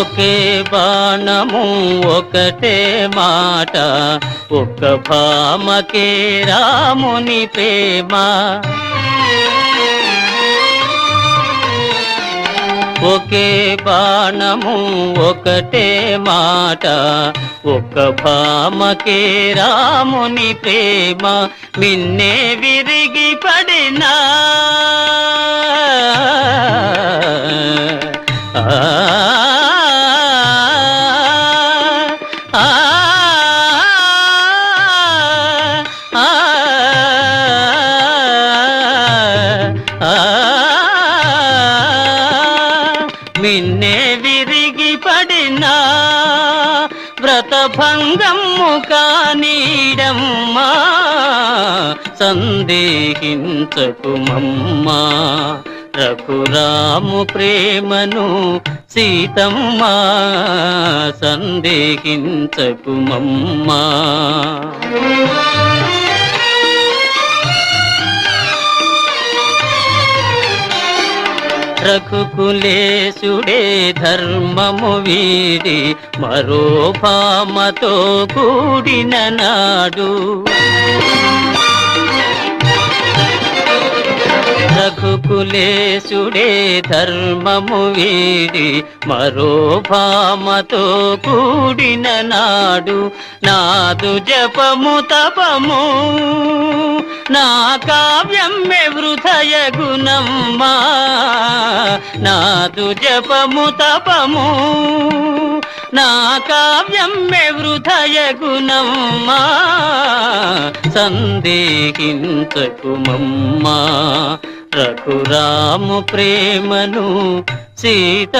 ఒకే బాణము ఒకటే మాట ఒక భామకే రాముని ప్రేమ. ఒకే బాణము ఒకటే మాట ఒక భామకే రాముని ప్రేమ. మిన్నే విరిగి పడినా? ఆ ఆ విరిగి పడినా వ్రతభంగము కానీడమ్మా సందేహించకుమమ్మా. రఘురాము ప్రేమను సీతమ్మా సందేహించకుమమ్మా. రఘుకులేశుడే ధర్మము వీడి మరో భామతో కూడిన నాడు. రఘుకులేశుడే ధర్మము వీడి మరో భామతో కూడిన నాడు. నాదు జపము తపము నా కావ్యం వృధయ గుణమ్మా. నాదు జపము తపము నా కావ్యం మే వృధయ గుణమ్మా సందేహించకుమమ్మా. రఘురాము ప్రేమను సీతమాగా